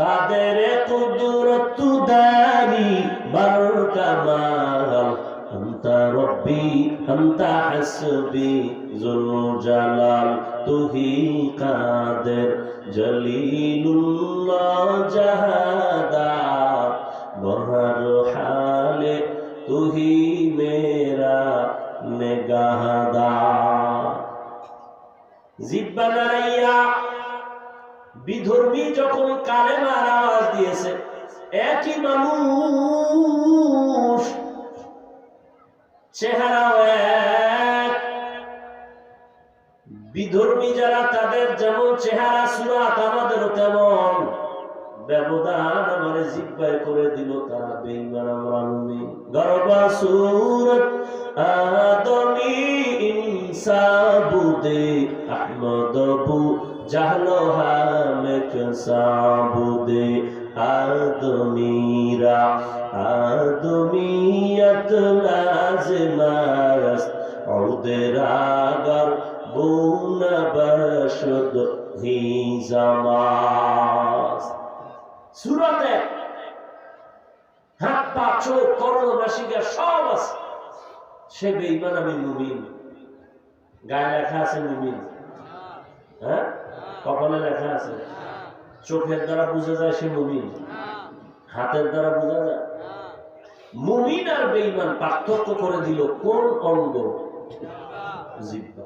কাদের তু দানি বারকা মাল আনতা রব্বি আনতা হাসবি জুল জালাল, তুহি কাদের জলিলুল্লাহ জাহাদা বহর হালে তুহি মেরা নেগাহদা। জিব্বা নারাইয়া বিধর্মী যখন কালেমার আওয়াজ দিয়েছে, একই মানুষ চেহারাও এক। বিধর্মী যারা তাদের যেমন চেহারা, সুরাত আমাদেরও তেমন। ব্যবধান আমার জিব্বায় করে দিল তারা বেঈমান, আমরা মুমিন গরবা সুরত ইনসাবুদে আহমদ বু জাহলো হামেক সাবুদে আদমিরা, আদমিয়ত লাজমারস ওদের আগর বুন বশদ হি জামাস। সুরাতে হাত পা চোখ কর্ণ নাসিকা সব আছে। সে বেইমান আমি মুমিন। গায়ে লেখা আছে মুমিন হ্যাঁ? কপালে লেখা আছে? চোখের দ্বারা বোঝা যায় সে মুমিন। হাতের দ্বারা বোঝা যায়? মুমিন আর বেইমান পার্থক্য করে দিল কোন অঙ্গ? জিব্বা